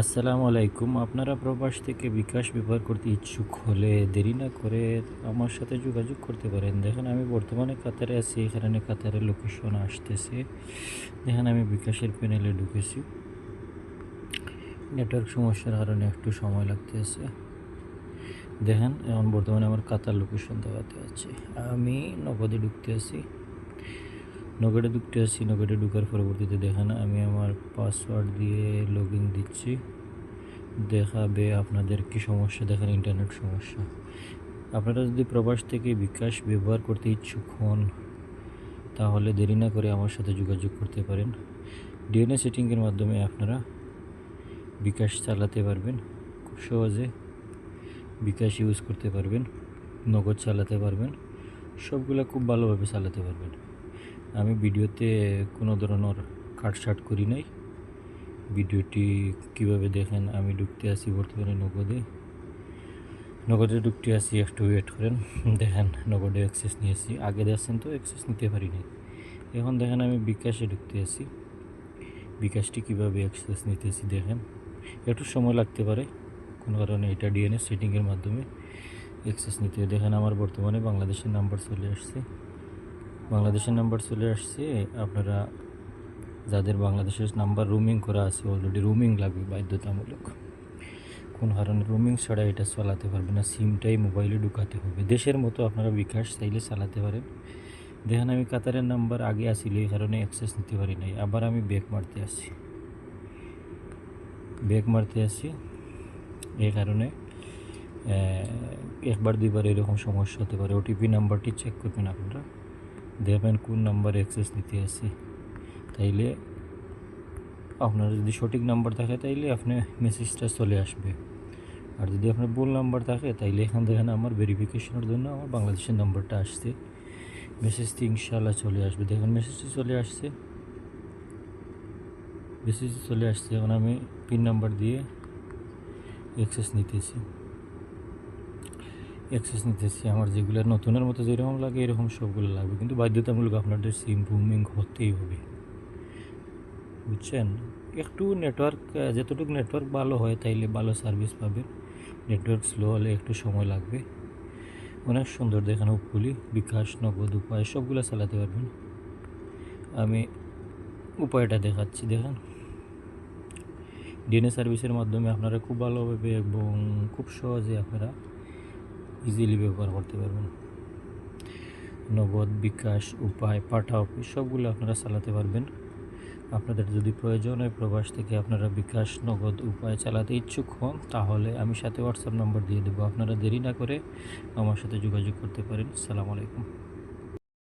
আসসালামু আলাইকুম। আপনারা প্রবাস থেকে বিকাশ ব্যবহার করতে ইচ্ছুক হলে দেরি না করে আমার সাথে যোগাযোগ করতে পারেন। দেখেন, আমি বর্তমানে কাতারে আছি। এখানে কাতারের লোকেশন আসতেছে। দেখেন, আমি বিকাশের প্যানেলে ঢুকেছি। নেটওয়ার্ক সমস্যার কারণে একটু সময় লাগতেছে। দেখেন, এখন বর্তমানে আমার কাতার লোকেশন দেখাতে আছে। আমি নগদে ঢুকতে আছি। নগেটে ঢুকতে আসছি, নগেটে ঢুকার পরবর্তীতে দেখেন আমি আমার পাসওয়ার্ড দিয়ে লগ ইন দিচ্ছি। দেখাবে আপনাদের কি সমস্যা, দেখেন ইন্টারনেট সমস্যা। আপনারা যদি প্রবাস থেকে বিকাশ ব্যবহার করতে ইচ্ছুক হন, তাহলে দেরি না করে আমার সাথে যোগাযোগ করতে পারেন। ডিএনএ সেটিংয়ের মাধ্যমে আপনারা বিকাশ চালাতে পারবেন, খুব সহজে বিকাশ ইউজ করতে পারবেন, নগদ চালাতে পারবেন, সবগুলা খুব ভালোভাবে চালাতে পারবেন। আমি ভিডিওতে কোনো ধরনের কাটসাট করি নাই। ভিডিওটি কীভাবে দেখেন, আমি ঢুকতে আসি বর্তমানে নগদে। নগদে ঢুকতে আসি, একটু ওয়েট করেন। দেখেন, নগদে অ্যাক্সেস নিয়েছি। আগে দেখছেন তো অ্যাক্সেস নিতে পারি নাই। এখন দেখেন, আমি বিকাশে ঢুকতে আসি। বিকাশটি কীভাবে অ্যাক্সেস নিতেছি দেখেন। একটু সময় লাগতে পারে। কোনো কারণে এটা ডিএনএ সেটিংয়ের মাধ্যমে অ্যাক্সেস নিতে। দেখেন, আমার বর্তমানে বাংলাদেশের নাম্বার চলে আসছে। বাংলাদেশের নাম্বার চলে আসছে। আপনারা যাদের বাংলাদেশের নাম্বার রুমিং করা আছে অলরেডি রুমিং লাগবে বাধ্যতামূলক। কোন কারণে রুমিং ছাড়া এটা চালাতে পারবে না সিমটাই মোবাইলে ঢুকাতে হবে। দেশের মতো আপনারা বিকাশ চাইলে চালাতে পারেন। দেখেন আমি কাতারের নাম্বার আগে আসিল এই কারণে অ্যাক্সেস নিতে পারি নাই। আবার আমি ব্যাক মারতে আসি ব্যাক মারতে আসি এই কারণে একবার দুইবার এরকম সমস্যা হতে পারে। ওটিপি নাম্বারটি চেক করবেন আপনারা। দেখবেন কোন নাম্বারে অ্যাক্সেস নিতে আসি, তাইলে আপনার যদি সঠিক নাম্বার থাকে তাইলে আপনি মেসেজটা চলে আসবে। আর যদি আপনার ভুল নাম্বার থাকে তাইলে এখান থেকে আমার ভেরিফিকেশনের জন্য আমার বাংলাদেশের নাম্বারটা আসছে। মেসেজটি ইনশাল্লাহ চলে আসবে। দেখেন মেসেজটি চলে আসছে। মেসেজটি চলে আসছে, এখন আমি পিন নাম্বার দিয়ে অ্যাক্সেস নিতেছি। অ্যাক্সেস নিতেছি। আমার যেগুলো নতুনের মতো যেরকম লাগে, এরকম সবগুলো লাগবে। কিন্তু বাধ্যতামূলক আপনাদের সিম বুমিং হতেই হবে। বুঝছেন? একটু নেটওয়ার্ক যতটুকু নেটওয়ার্ক ভালো হয়, তাইলে ভালো সার্ভিস পাবেন। নেটওয়ার্ক স্লো হলে একটু সময় লাগবে। অনেক সুন্দর দেখেন উপকুলি বিকাশ, নগদ, উপায়, সবগুলো চালাতে পারবেন। আমি উপায়টা দেখাচ্ছি, দেখেন। ডিএনএ সার্ভিসের মাধ্যমে আপনারা খুব ভালোভাবে এবং খুব সহজে আপনারা ইজিলি ব্যবহার করতে পারবেন। নগদ, বিকাশ, উপায় পাঠা অফিস সবগুলো আপনারা চালাতে পারবেন। আপনাদের যদি প্রয়োজন হয় প্রবাস থেকে আপনারা বিকাশ, নগদ, উপায় চালাতে ইচ্ছুক হন, তাহলে আমি সাথে হোয়াটসঅ্যাপ নম্বর দিয়ে দেবো। আপনারা দেরি না করে আমার সাথে যোগাযোগ করতে পারেন। সালাম আলাইকুম।